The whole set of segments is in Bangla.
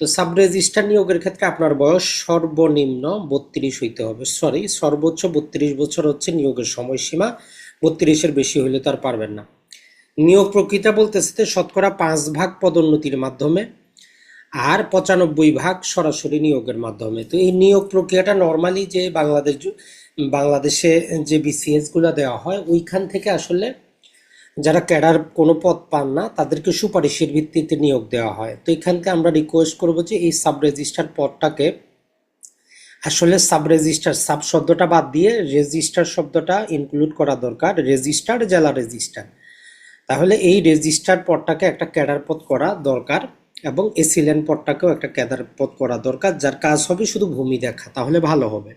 তো সাব রেজিস্টার নিয়োগের ক্ষেত্রে আপনার বয়স সর্বনিম্ন বত্রিশ হইতে হবে। সরি সর্বোচ্চ বত্রিশ বছর হচ্ছে নিয়োগের সময়সীমা। বত্রিশের বেশি হইলে তো আর পারবেন না। নিয়োগ প্রক্রিয়া বলতেছে যে শতকরা পাঁচ ভাগ পদোন্নতির মাধ্যমে আর পঁচানব্বই ভাগ সরাসরি নিয়োগের মাধ্যমে। তো এই নিয়োগ প্রক্রিয়াটা নর্মালি যে বাংলাদেশ, বাংলাদেশে যে বিসিএসগুলো দেওয়া হয়, ওইখান থেকে আসলে যারা ক্যাডার কোনো পদ পান না, তাদেরকে সুপারিশের ভিত্তিতে নিয়োগ দেওয়া হয়। তো এখান থেকে আমরা রিকোয়েস্ট করব যে এই সাব রেজিস্টার পদটাকে আসলে সাব রেজিস্টার সাব শব্দটা বাদ দিয়ে রেজিস্টার শব্দটা ইনক্লুড করা দরকার। রেজিস্টার জেলা রেজিস্টার তাহলে এই রেজিস্টার পদটাকে একটা ক্যাডার পদ করা দরকার এবং এসিলেন পদটাকেও একটা ক্যাডার পদ করা দরকার। যার কাজ হবে শুধু ভূমি দেখা, তাহলে ভালো হবে।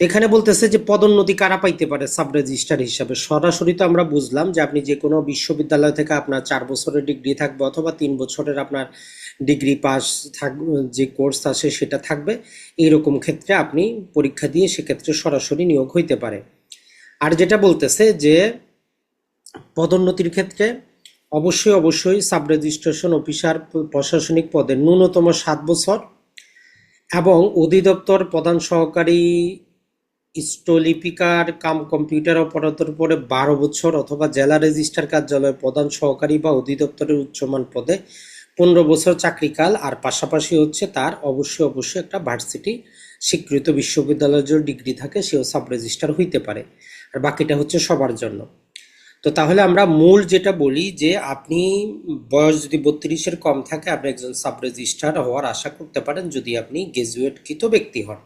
এখানে বলতেছে যে পদোন্নতি কারা পাইতে পারে সাব রেজিস্টার হিসাবে? সরাসরি তো আমরা বুঝলাম যে আপনি যে কোনো বিশ্ববিদ্যালয় থেকে আপনার চার বছরের ডিগ্রি থাকবে অথবা তিন বছরের আপনার ডিগ্রি পাস থাক, যে কোর্স আছে সেটা থাকবে। এইরকম ক্ষেত্রে আপনি পরীক্ষা দিয়ে সেক্ষেত্রে সরাসরি নিয়োগ হইতে পারে। আর যেটা বলতেছে যে পদোন্নতির ক্ষেত্রে অবশ্যই অবশ্যই সাব রেজিস্ট্রেশন অফিসার প্রশাসনিক পদে ন্যূনতম সাত বছর এবং অধিদপ্তর প্রধান সহকারী স্টলিপিকার কাম কম্পিউটার অপারেটর পরে বারো বছর অথবা জেলা রেজিস্ট্রার কার্যালয় প্রধান সহকারী বা অধিদপ্তরের উচ্চমান পদে পনেরো বছর চাকরিকাল, আর পাশাপাশি হচ্ছে তার অবশ্যই অবশ্যই একটা ভার্সিটি স্বীকৃত বিশ্ববিদ্যালয়ের যে ডিগ্রি থাকে, সেও সাব রেজিস্টার হইতে পারে, আর বাকিটা হচ্ছে সবার জন্য। তো তাহলে আমরা মূল যেটা বলি যে আপনি বয়স যদি বত্রিশের কম থাকে, আপনি একজন সাব রেজিস্ট্রার হওয়ার আশা করতে পারেন যদি আপনি গ্রাজুয়েটকৃত ব্যক্তি হন।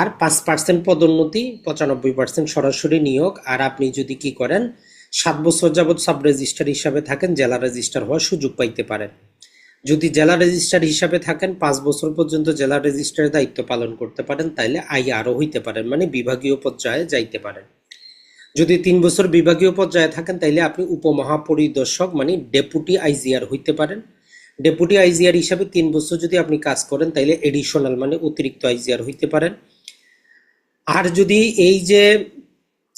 আর পাঁচ পার্সেন্ট পদোন্নতি, পঁচানব্বই পার্সেন্ট সরাসরি নিয়োগ। আর আপনি যদি কি করেন, সাত বছর যাবৎ সাব রেজিস্ট্রার হিসাবে থাকেন, জেলা রেজিস্ট্রার হওয়ার সুযোগ পাইতে পারেন। যদি জেলা রেজিস্ট্রার হিসাবে থাকেন, পাঁচ বছর পর্যন্ত জেলা রেজিস্ট্রারের দায়িত্ব পালন করতে পারেন, তাইলে আই আরও হইতে পারেন মানে বিভাগীয় পর্যায়ে যাইতে পারেন। যদি তিন বছর বিভাগীয় পর্যায়ে থাকেন, তাইলে আপনি উপমহাপরিদর্শক মানে ডেপুটি আইজিআর হইতে পারেন। ডেপুটি আইজিআর হিসাবে তিন বছর যদি আপনি কাজ করেন, তাইলে এডিশনাল মানে অতিরিক্ত আইজিআর হইতে পারেন। আর যদি এই যে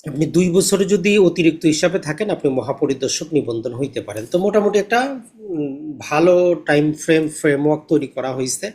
আপনি দুই বছর যদি অতিরিক্ত হিসাবে থাকেন, আপনি মহাপরিদর্শক নিবন্ধন হইতে পারেন। তো মোটামুটি একটা ভালো টাইম ফ্রেম ফ্রেমওয়ার্ক তৈরি করা হয়েছে